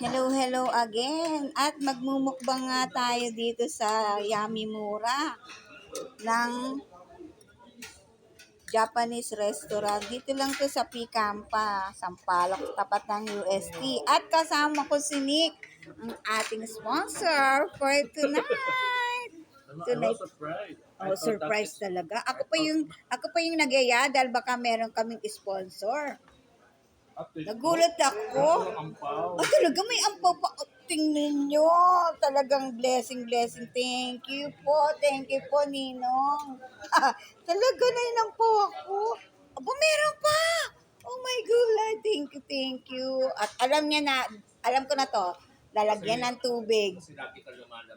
Hello, hello again. At magmumukbang nga tayo dito sa Yummy Mura ng Japanese restaurant. Dito lang to sa Picampa, Sampaloc, tapat ng UST. At kasama ko si Nick, ang ating sponsor for tonight. Tonight. Oh, surprise talaga. Ako pa yung ako pa yung nagyaya dahil baka meron kaming sponsor. Nagulat ako. Oh, talaga may ampaw pa. Oh, tingnan nyo. Talagang blessing, blessing. Thank you po. Thank you po, Ninong. talaga na yun ang po ako. Aba, meron pa. Oh my God. Thank you, thank you. At alam niya na, alam ko na to, lalagyan ng tubig.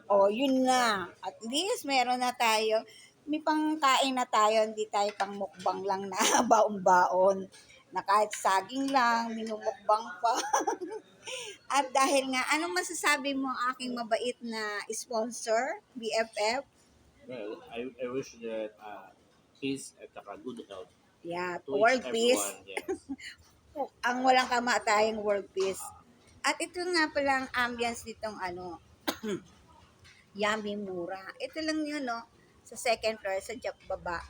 Oh, yun na. At least meron na tayo. May pangkain na tayo, hindi tayo pang mukbang lang na baon-baon. Na kahit saging lang, minumukbang pa. At dahil nga, anong masasabi mo ang aking mabait na sponsor, BFF? Well, I, I wish that uh, peace at saka good health Yeah, to world peace. everyone. Yes. Ang walang kamatayang world peace. At ito nga pala ang ambience nitong ano, Yummy Mura. Ito lang yun, no? Sa second floor, sa Jap baba.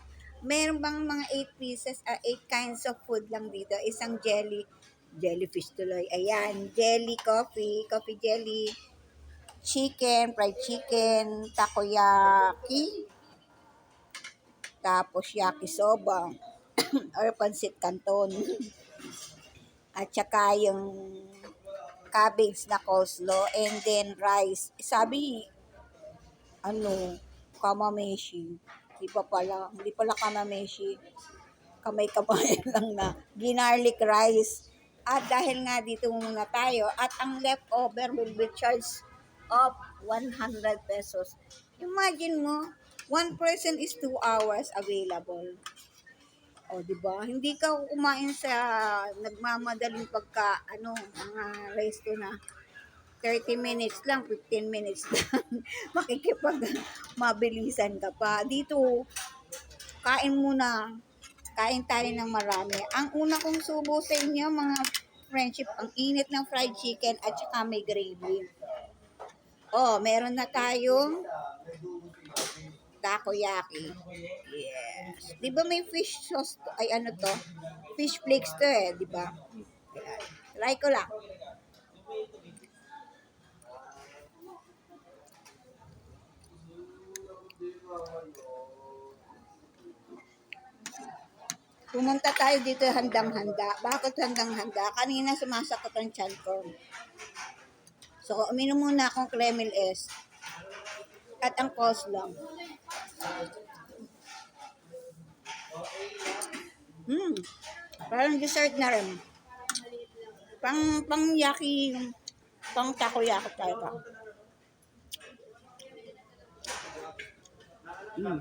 Meron bang mga 8 pieces, 8 kinds of food lang dito. Isang jelly, jellyfish tuloy. Ayan, jelly coffee, coffee jelly, chicken, fried chicken, takoyaki, tapos yakisoba, or pancit canton. At saka yung cabbage na coleslaw and then rice. Sabi, ano, kamameshi. Di pa pala, hindi pala kamameshi. Kamay-kamay lang na. Ginarlic rice. At dahil nga dito muna tayo, at ang leftover will be charged of 100 pesos. Imagine mo, one person is 2 hours available. O, di ba? Hindi ka kumain sa nagmamadaling pagka, ano, mga resto na 30 minutes lang, 15 minutes lang. Makikipag mabilisan ka pa. Dito, kain muna. Kain tayo ng marami. Ang una kong subo sa inyo, mga friendship, ang init ng fried chicken at saka may gravy. Oh, meron na tayong takoyaki. Yes. 'Di ba may fish sauce to? Ay ano to? Fish flakes to eh, 'di ba? Try ko lang. Pumunta tayo dito handang-handa. Bakit handang-handa? Kanina sumasakot ang tiyan ko. So, uminom muna akong Kremil S. At ang coleslaw. Hmm. Parang dessert na rin. Pang, pang yaki, pang takoyaki tayo pa. Hmm.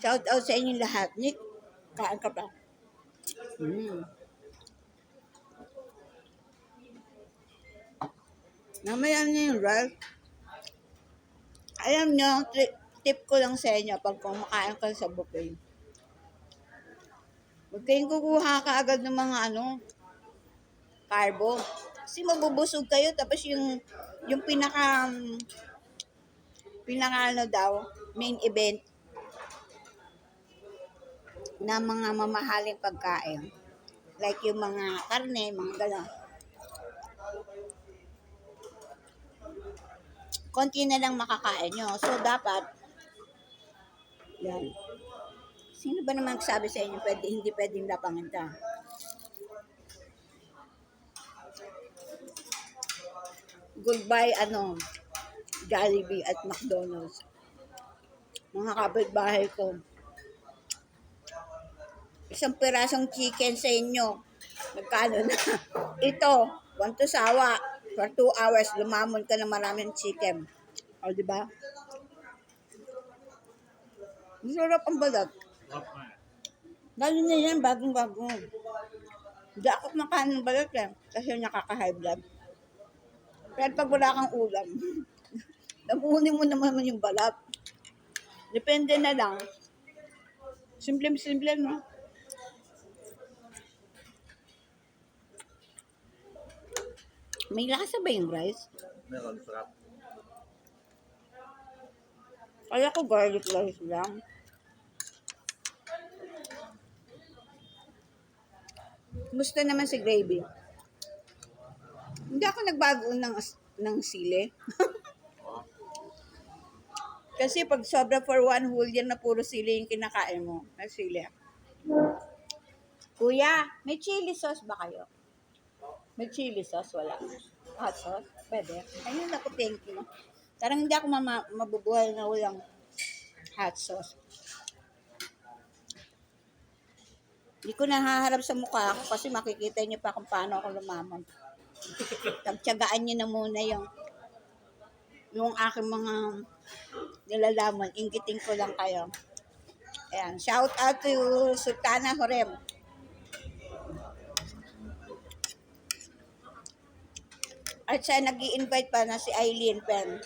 Shout out sa inyo lahat. Nick, kaan ka pa. Hmm. Namaya niyo yung rice. Alam nyo, tip ko lang sa inyo pag kumakain ka sa buffet. Huwag kayong kukuha ka agad ng mga ano, carbo. Kasi mabubusog kayo tapos yung yung pinaka pinaka ano daw, main event na mga mamahaling pagkain. Like yung mga karne, mga gano'n. konti na lang makakain nyo. So, dapat, yan. Sino ba naman nagsabi sa inyo pwede, hindi pwedeng lapangin ka? Goodbye, ano, Jollibee at McDonald's. Mga kapitbahay ko. Isang pirasong chicken sa inyo. Magkano na? Ito, one to sawa. For two hours, lumamon ka na maraming chicken. O, di ba? Masarap ang balat. Lalo na yan, bagong-bago. Hindi ako kumakain ng balat eh. Kasi nakaka-high blood. Pero pag wala kang ulam, nabuhunin mo naman yung balat. Depende na lang. Simple-simple, no? May lasa ba yung rice? Meron, sarap. Kaya ko garlic rice lang. Gusto naman si gravy. Hindi ako nagbago ng, ng sili. Kasi pag sobra for one whole year na puro sili yung kinakain mo, na sili. Kuya, may chili sauce ba kayo? May chili sauce, wala. Hot sauce? Pwede. Ayun ako, thank you. Parang hindi ako mama, mabubuhay na walang hot sauce. Hindi ko nahaharap sa mukha ko kasi makikita niyo pa kung paano ako lumamon. Tagtyagaan niyo na muna yung yung aking mga nilalaman. Inggitin ko lang kayo. Ayan. Shout out to Sultana Horem. At siya nag invite pa na si Eileen Pen.